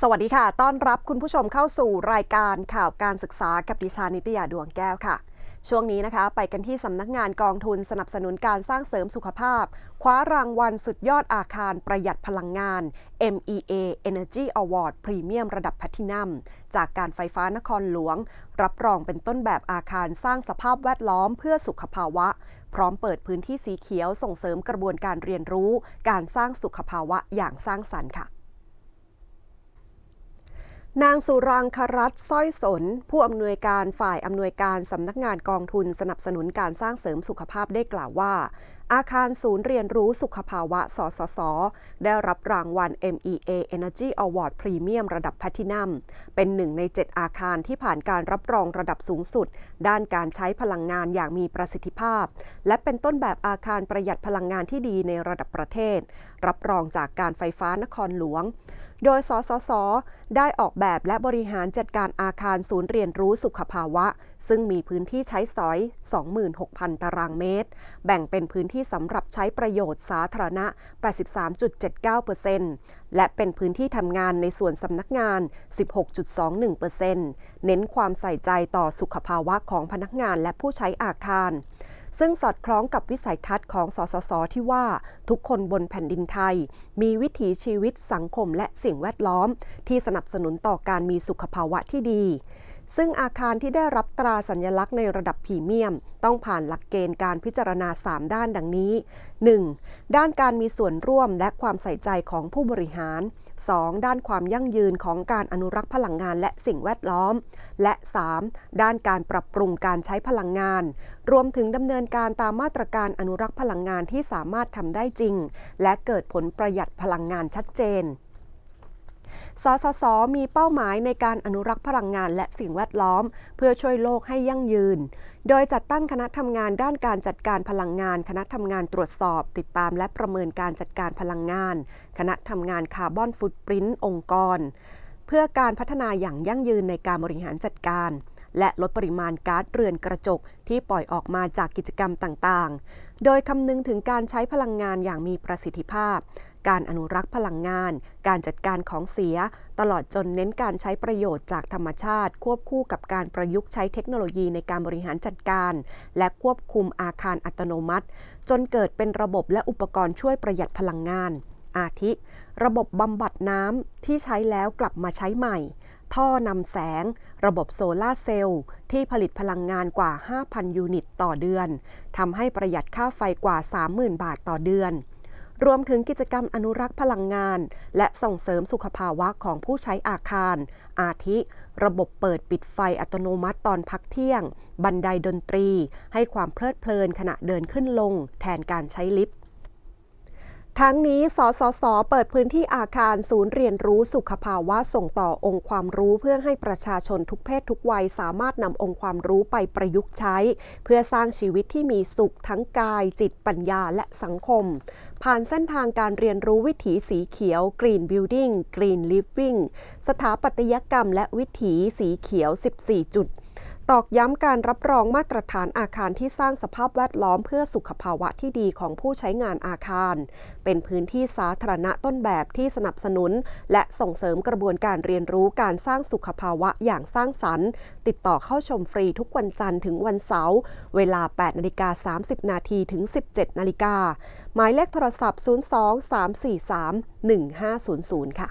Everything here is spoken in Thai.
สวัสดีค่ะ ต้อนรับคุณผู้ชมเข้าสู่รายการข่าวการศึกษากับดิฉันนิตยาดวงแก้วค่ะ ช่วงนี้นะคะ ไปกันที่สำนักงานกองทุนสนับสนุนการสร้างเสริมสุขภาพ คว้ารางวัลสุดยอดอาคารประหยัดพลังงาน MEA Energy Award Premium ระดับแพทินัมจากการไฟฟ้านครหลวง รับรองเป็นต้นแบบอาคารสร้างสภาพแวดล้อมเพื่อสุขภาวะ พร้อมเปิดพื้นที่สีเขียวส่งเสริมกระบวนการเรียนรู้ การสร้างสุขภาวะอย่างสร้างสรรค์ค่ะ นางสุรังครัตสร้อยสน ผู้อำนวยการฝ่ายอำนวยการสำนักงานกองทุนสนับสนุนการสร้างเสริมสุขภาพได้กล่าวว่าอาคารศูนย์เรียนรู้สุขภาวะ สสส ได้รับรางวัล MEA Energy Award Premium ระดับแพทินัม เป็นหนึ่งใน 7 อาคารที่ผ่านการรับรองระดับสูงสุด ด้านการใช้พลังงานอย่างมีประสิทธิภาพ และเป็นต้นแบบอาคารประหยัดพลังงานที่ดีในระดับประเทศ รับรองจากการไฟฟ้านครหลวง โดย สสส ได้ออกแบบและบริหารจัดการอาคารศูนย์เรียนรู้สุขภาวะ ซึ่งมีพื้นที่ใช้สอย 26,000 ตารางเมตร แบ่งเป็นพื้นที่สำหรับใช้ประโยชน์สาธารณะ 83.79%และเป็นพื้นที่ทำงานในส่วนสำนักงาน 16.21%เน้นความใส่ใจต่อสุขภาวะของพนักงานและผู้ใช้อาคารซึ่งสอดคล้องกับวิสัยทัศน์ของสสส ที่ว่าทุกคนบนแผ่นดินไทย มีวิถีชีวิตสังคมและสิ่งแวดล้อม ที่สนับสนุนต่อการมีสุขภาวะที่ดี ซึ่งอาคารที่ได้รับตราสัญลักษณ์ในระดับพรีเมียม ต้องผ่านหลักเกณฑ์การพิจารณา 3 ด้านดังนี้ 1. ด้านการมีส่วนร่วมและความใส่ใจของผู้บริหาร 2. ด้านความยั่งยืนของการอนุรักษ์พลังงานและสิ่งแวดล้อม และ 3. ด้านการปรับปรุงการใช้พลังงาน รวมถึงดำเนินการตามมาตรการอนุรักษ์พลังงานที่สามารถทำได้จริง และเกิดผลประหยัดพลังงานชัดเจน สสส มีเป้าหมายในการอนุรักษ์พลังงานและสิ่งแวดล้อม เพื่อช่วยโลกให้ยั่งยืน โดยจัดตั้งคณะทำงานด้านการจัดการพลังงาน คณะทำงานตรวจสอบ ติดตามและประเมินการจัดการพลังงาน คณะทำงานคาร์บอนฟุตปรินต์องค์กร เพื่อการพัฒนาอย่างยั่งยืนในการบริหารจัดการ และลดปริมาณก๊าซเรือนกระจกที่ปล่อยออกมาจากกิจกรรมต่างๆ โดยคำนึงถึงการใช้พลังงานอย่างมีประสิทธิภาพ การอนุรักษ์พลังงาน การจัดการของเสีย ตลอดจนเน้นการใช้ประโยชน์จากธรรมชาติ ควบคู่กับการประยุกต์ใช้เทคโนโลยีในการบริหารจัดการ และควบคุมอาคารอัตโนมัติ จนเกิดเป็นระบบและอุปกรณ์ช่วยประหยัดพลังงาน อาทิ ระบบบำบัดน้ำที่ใช้แล้วกลับมาใช้ใหม่ ท่อนำแสง ระบบโซลาเซลล์ที่ผลิตพลังงานกว่า 5,000 ยูนิตต่อเดือนทำให้ประหยัดค่าไฟกว่า 30,000 บาทต่อเดือน รวมถึงกิจกรรมอนุรักษ์พลังงาน และส่งเสริมสุขภาวะของผู้ใช้อาคาร อาทิ ระบบเปิดปิดไฟอัตโนมัติตอนพักเที่ยง บันไดดนตรี ให้ความเพลิดเพลินขณะเดินขึ้นลง แทนการใช้ลิฟต์ ทั้งนี้ สสส เปิดพื้นที่อาคารศูนย์เรียนรู้สุขภาวะส่งต่อองค์ความรู้เพื่อให้ประชาชนทุกเพศทุกวัยสามารถนำองค์ความรู้ไปประยุกต์ใช้ เพื่อสร้างชีวิตที่มีสุขทั้งกาย จิตปัญญาและสังคม ผ่านเส้นทางการเรียนรู้วิถีสีเขียว Green Building Green Living สถาปัตยกรรมและวิถีสีเขียว 14 จุด ตอกย้ำการรับรองมาตรฐานอาคารที่สร้างสภาพแวดล้อมเพื่อสุขภาวะที่ดีของผู้ใช้งานอาคาร เป็นพื้นที่สาธารณะต้นแบบที่สนับสนุน และส่งเสริมกระบวนการเรียนรู้การสร้างสุขภาวะอย่างสร้างสรรค์ ติดต่อเข้าชมฟรีทุกวันจันทร์ถึงวันเสาร์เวลา 8นาฬิกา30 นาทีถึง 17นาฬิกาหมายเลขโทรศัพท์ 02 343 1500 ค่ะ